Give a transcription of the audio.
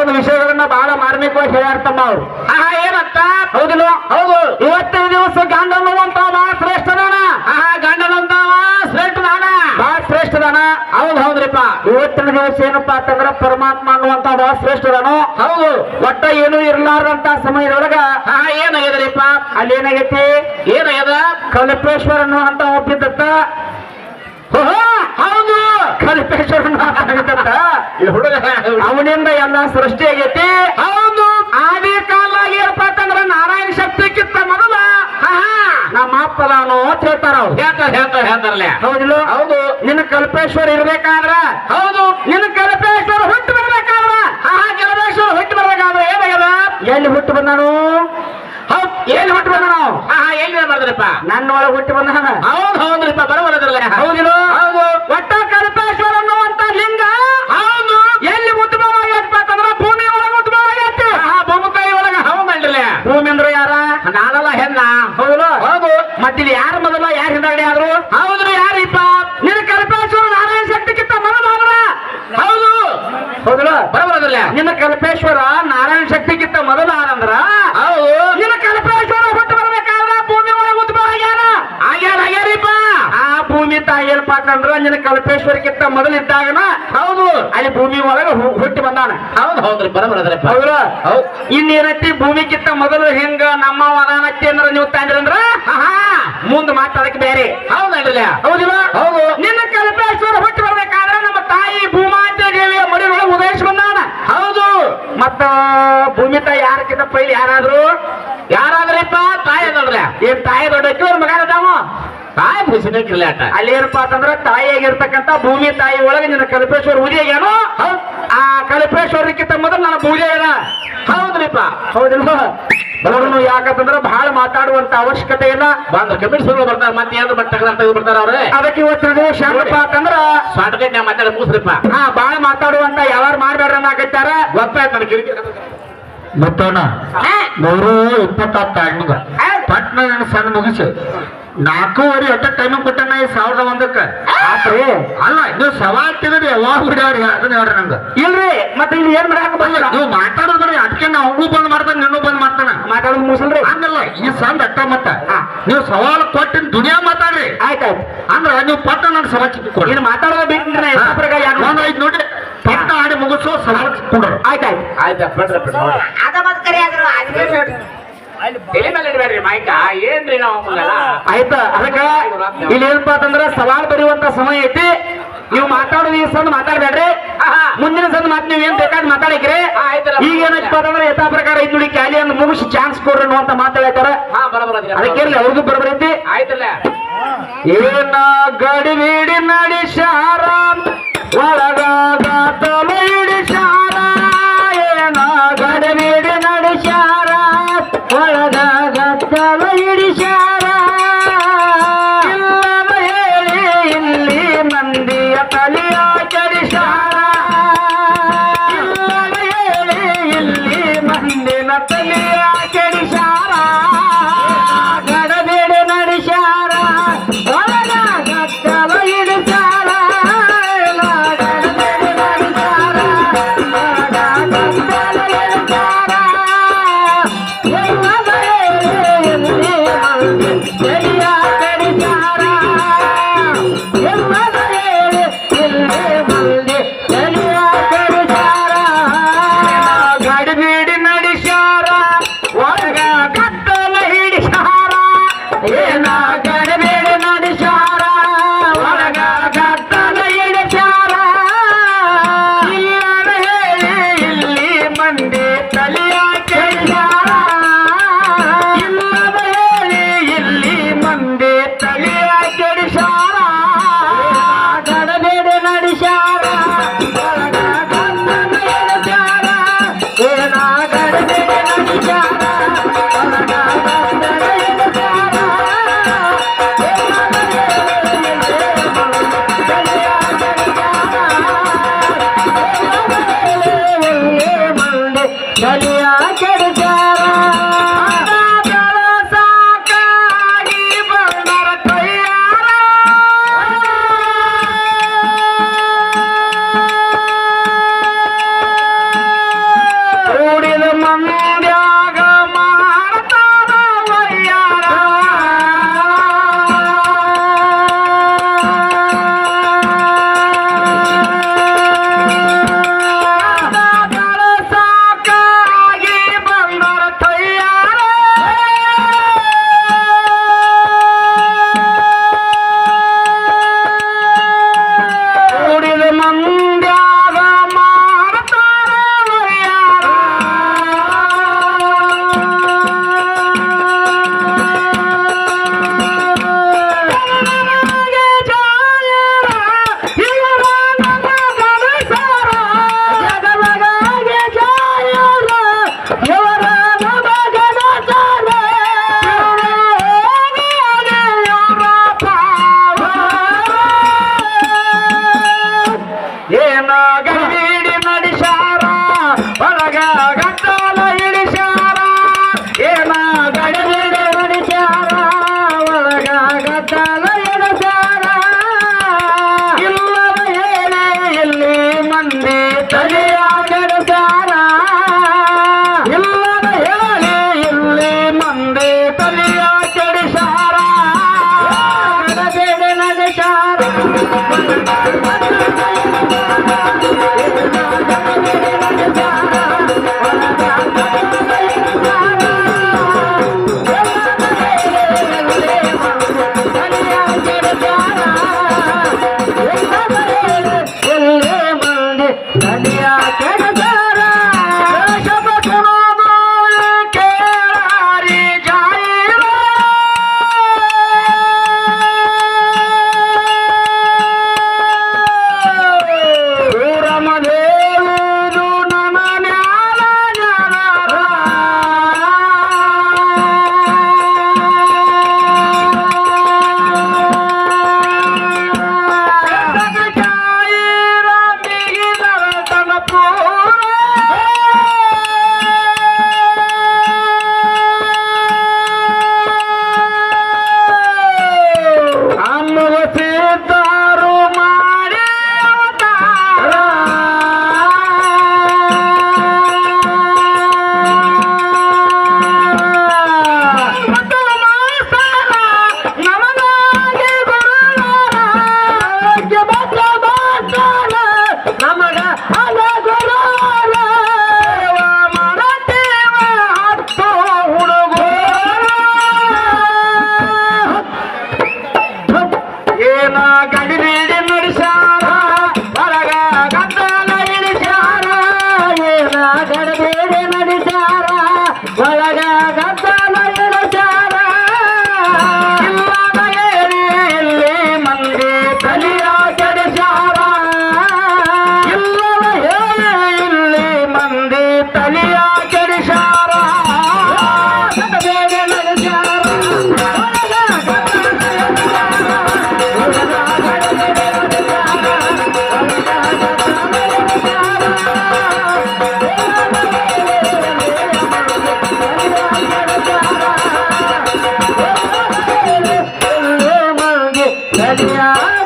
ಒಂದು ವಿಷಯಗಳನ್ನ ಬಹಳ ಮಾರ್ಮಿಕವಾಗಿ ಹೇಳ್ಯಾರ್ತಮ್ಮ ಅವ್ರು. ಆಹಾ ಏನಂತ ಹೌದಿಲ್ಲ? ಹೌದು. ಇವತ್ತಿನ ದಿವಸ ಗಂಡ ಅನ್ನುವಂತ ಬಹಳ ಶ್ರೇಷ್ಠದಾನ ಆಹಾ ಗಂಡನಂತವ ಶ್ರೇಷ್ಠ ನಾನ ಬಹಳ ಶ್ರೇಷ್ಠದಾನ. ಹೌದು ಹೌದ್ರಿಪ್ಪ. ಇವತ್ತಿನ ದಿವಸ ಏನಪ್ಪಾ ಅಂತಂದ್ರೆ ಪರಮಾತ್ಮ ಅನ್ನುವಂತ ಬಹಳ ಶ್ರೇಷ್ಠದಾನು. ಹೌದು. ಒಟ್ಟ ಏನು ಇರ್ಲಾರ್ದಂತ ಸಮಯದೊಳಗ ಆಹಾ ಏನಾಗಿದ್ರಿಪ್ಪ ಅಲ್ಲಿ ಏನಾಗೈತಿ ಏನಾಗ್ಯದ? ಕಲ್ಪೇಶ್ವರ ಅನ್ನುವಂತ ಒಬ್ಬಿದ್ದತ್ತ. ಓಹೋ, ಹೌದು. ಕಲ್ಪೇಶ್ವರ ಹುಡುಗ ಅವನಿಂದ ಎಲ್ಲ ಸೃಷ್ಟಿ ಆಗೈತಿ. ಹೌದು. ಆದಿ ಕಾಲ ಏನಪ್ಪಾ ನಾರಾಯಣ ಶಕ್ತಿಕ್ಕಿಂತ ಮೊದಲ. ಆಹಾ ನಮ್ಮ ಅಪ್ಪಲಾನು ಅಂತ ಹೇಳ್ತಾರ ಅವ್ರು. ಹೇಳ್ತಾರ ಹೇಳ್ತಾರ ಹೇಳ್ತಾರಲ್ಲ. ಹೌದಿಲ್ಲ? ಹೌದು. ನಿನ್ನ ಕಲ್ಪೇಶ್ವರ ಇರ್ಬೇಕಾದ್ರ? ಹೌದು. ನಿನ್ನ ಕಲ್ಪೇಶ್ವರ ಹುಟ್ಟು ಬರ್ಬೇಕಾದ್ರ? ಆಹಾ ಕಲ್ಪೇಶ್ವರ ಹುಟ್ಟಿ ಬರ್ಬೇಕಾದ್ರೆ ಏನಾಗ್ಯದ ಎಲ್ಲಿ ಹುಟ್ಟು ಬಂದಾನು? ಹುಟ್ಟು ಬಂದಾನು? ಆಹಾ ಎಲ್ಲಿ ಮಾಡಿದ್ರಪ್ಪ ನನ್ನ ಒಳಗೆ ಹುಟ್ಟು ಬಂದ ಹೌದು ಹೌದ್ರಿಪ್ಪ ಬರಬರದ್ರಲ್ಲ ಹೌದಿಲ್ಲ ಹೌದು. ಒಟ್ಟ ಕಲ್ಪೇಶ್ವರ ಅನ್ನುವಂತ ಲಿಂಗ ಹೌದು. ಎಲ್ಲಿ ಉದ್ಭವವಾಗೈತಪ್ಪ ಅಂತಂದ್ರ ಭೂಮಿ ಒಳಗೆ ಉದ್ಭವವಾಗೈತಿ ಆಹಾ ಭೂಮತಾಯಿ ಒಳಗ ಹೌದಲ್ರಿ ಭೂಮಿ ಅಂದ್ರೆ ಯಾರ? ನಾನಲ್ಲ ಹೆಣ್ಣ. ಹೌದು. ಹೌದು. ಮತ್ತಿಲ್ಲಿ ಯಾರ ಮೊದಲ ಯಾರು ಹಿಂದಗಡೆ ಆದ್ರು? ಹೌದ್ರಿ ಯಾರಿಪ್ಪ ನಿನ್ನ ಕಲ್ಪೇಶ್ವರ ನಾರಾಯಣ ಶಕ್ತಿಗಿಂತ ಮೊದಲ ಹೌದು. ಹೌದಲ್ಲ? ಬರಬರದ್ರಲ್ಲ ನಿನ್ನ ಕಲ್ಪೇಶ್ವರ ನಾರಾಯಣ ಶಕ್ತಿಗಿಂತ ಮೊದಲ ಆದಂದ್ರ ಹೌದು ನಿನ್ನ ಕಲ್ಪೇಶ್ವರ ಹುಟ್ಟು ಬರ್ಬೇಕಾದ್ರ ಭೂಮಿ ಒಳಗೆ ಉದ್ಭವ ಆಗ್ಯಾರ ಆಗ್ಯಾರ ಆಗ್ಯಾರಿಪ್ಪ ಆ ಭೂಮಿ ತಾಯಿ ಏನಪ್ಪಾ ಅಂತಂದ್ರ ನಿನ್ನ ಕಲ್ಪೇಶ್ವರಕ್ಕಿಂತ ಮೊದಲಿದ್ದಾಗನ? ಹೌದು. ಅಲ್ಲಿ ಭೂಮಿ ಒಳಗ ಹುಟ್ಟಿ ಬಂದಾನ. ಹೌದು ಹೌದ್ರಿ ಬರಬರದ್ರಪ್ಪ ಹೌದ್ರ? ಹೌದು. ಇನ್ನೇನೈತಿ ಭೂಮಿಗಿಂತ ಮೊದಲು ಹೆಂಗ ನಮ್ಮ ವರಾನತ್ತಿ ಅಂದ್ರ ನೀವು ತಂದ್ರಂದ್ರ ಹಾ ಮುಂದ್ ಮಾತಾಡಕ್ ಬೇರೆ ಹೌದಲ್ಲ ಹೌದಿಲ್ಲ ಹೌದು ನಿನ್ನ ಕಲ್ಪೇಶ್ವರ ಹುಟ್ಟಿ ಬರ್ಬೇಕಾದ್ರೆ ನಮ್ಮ ತಾಯಿ ಭೂಮಾತೆ ದೇವಿಯ ಮಡಿಯೊಳಗೆ ಉದಯಿಸಿ ಬಂದಾನ ಹೌದು ಮತ್ತ ಭೂಮಿ ತಾಯಿ ಯಾರಕ್ಕಿಂತ ಪೈಲಿ ಯಾರಾದ್ರು ಯಾರಾದ್ರಿಪ್ಪ ತಾಯಿ ಅದಲ್ರ ಏನ್ ತಾಯಿ ದೊಡ್ಡಕ್ಕೆ ಅವ್ರ ಮಗ ಅದಾವ ಬುಸಿನಕ್ಕಿಲ್ಲ ಆಟ. ಅಲ್ಲಿ ಏನಪ್ಪಾ ಅಂತಂದ್ರ ತಾಯಿಯಾಗಿರ್ತಕ್ಕಂತ ಭೂಮಿ ತಾಯಿ ಒಳಗೆ ನಿನ್ನ ಕಲ್ಪೇಶ್ವರ ಉದಿಯಾಗೇನು ಆ ಕಲ್ಪೇಶ್ವರಕ್ಕಿಂತ ಮೊದಲು ನನ್ನ ಪೂಜೆ ಏನ? ಹೌದ್ರಿಪ್ಪ. ಹೌದಿಲ್ಲ ಬರೋನು ಯಾಕಂತಂದ್ರ ಬಹಳ ಮಾತಾಡುವಂತ ಅವಶ್ಯಕತೆ ಇಲ್ಲ. ಬಂದ್ರ ಕಮಿಟಿ ಸುಳ್ಳು ಬರ್ತಾರ ಮತ್ತೆ ಏನಾದ್ರು ಬಟ್ಟೆ ತೆಗೆದು ಬರ್ತಾರೆ ಅವ್ರೆ? ಅದಕ್ಕೆ ಇವತ್ತಿನ ದಿವಸ ಅಂತಂದ್ರ ಶಾರ್ಟ್ಕಟ್ ನಾ ಮಾತಾಡ ಮುಗಿಸ್ರಿಪ್ಪ ಹಾ ಬಹಳ ಮಾತಾಡುವಂತ ಯಾವ್ದು ಮಾಡ್ಬೇಡ್ರ ಗೊತ್ತಾಯ್ತು ನನಗೆ ಕಿರಿಕಿರಿ ನೂರ ಇಪ್ಪತ್ತಾರು ಟೈಮ್ಗ ಪಟ್ನ ನನ್ನ ಸಣ್ಣ ಮುಗಿಸು. ನಾಲ್ಕೂವರೆ ಎಷ್ಟ ಟೈಮ್ ಕೊಟ್ಟನ ಈ ಸಾವಿರದ ಒಂದಕ್ಕ. ಆತ್ರಿ. ಅಲ್ಲ ನೀವು ಸವಾಲ್ ತೆಗೆದು ಯಾವಾಗ ಬಿಡ್ಯಾವ್ರಿ ಅದನ್ನ ಹೇಳ್ರಿ ನಂಗ. ಇಲ್ರಿ ಮತ್ತೆ ಇಲ್ಲಿ ಏನ್ ಮಾಡಾಕ ಬಂದಿಲ್ಲ? ನೀವು ಮಾತಾಡೋದ್ರಿ ಅದಕ್ಕೆ ನಾ ಅವನು ಬಂದ್ ಮಾಡ್ತಾನೆ ನಿನ್ನೂ ಬಂದ್ ಮಾಡ್ತಾನ. ಮಾತಾಡೋದು ಮುಸಲ್ರಿ ಹಂಗಲ್ಲ ಈ ಸಂದ ಅಟ್ಟ ಮತ್ತ. ನೀವು ಸವಾಲ್ ಕೊಟ್ಟಿನ ದುನಿಯಾ ಮಾತಾಡ್ರಿ. ಆಯ್ತಾಯ್ತು ಅಂದ್ರ ನೀವು ಪಟ್ಟ ನನ್ನ ಸಭಾ ಚಿಕ್ಕ ಕೊಡ್ರಿ ಇನ್ನು ಮಾತಾಡೋದು ಯಾರು? ಒಂದ್ ಐದು ನೋಡಿ ಪಟ್ಟ ಆಡಿ ಮುಗಿಸೋ ಸವಾಲ್ ಕೊಡ್ರಿ ಆಯ್ತಾಯ್ತು ಆಯ್ತಾ. ಬಿಡ್ರಿ ಬಿಡ್ರಿ ನೋಡಿ. ಅದ ಮತ್ ಕರೆ ಆದ್ರು ಅದೇ ನೋಡ್ರಿ ತಲೆ ಮೇಲೆ ಇಡ್ಬೇಡ್ರಿ ಮೈಕ ಏನ್ರಿ ನಾವು ಆಯ್ತಾ? ಅದಕ್ಕ ಇಲ್ಲಿ ಏನಪ್ಪಾ ಅಂತಂದ್ರ ಸವಾಲ್ ಬರೆಯುವಂತ ಸಮಯ ಐತಿ. ನೀವು ಮಾತಾಡೋದು ಈ ಸಂದ್ ಮಾತಾಡ್ಬೇಡ್ರಿ. ಮುಂದಿನ ಸಂದ್ ಮಾತು ನೀವ್ ಏನ್ ಬೇಕಾದ್ ಮಾತಾಡಿಕ್ರಿ. ಈಗ ಏನಪ್ಪಾ ಅಂತಂದ್ರೆ ಯಥಾ ಪ್ರಕಾರ ಐದು ನೋಡಿ ಕ್ಯಾಲಿ ಅಂದ್ ಮುಗಿಸಿ ಚಾನ್ಸ್ ಕೊಡ್ರಿ ಅನ್ನುವಂತ ಮಾತಾಡ್ತಾರ ಅದಕ್ಕೆ ಅವ್ರಿಗೂ ಬರಬರೈತಿ ಆಯ್ತಲ್ಲ ಏನ ಗಡಿಬಿಡಿ ನಡಿಶಾರ ಒಳಗಾಗ ತಲೆಯಿಡಿಶಾರ ಒಳಗಾಗ ತಲೆಯಿಡಿಶಾರ ನಡೆಸಾರ Thank you. Santa Kalyana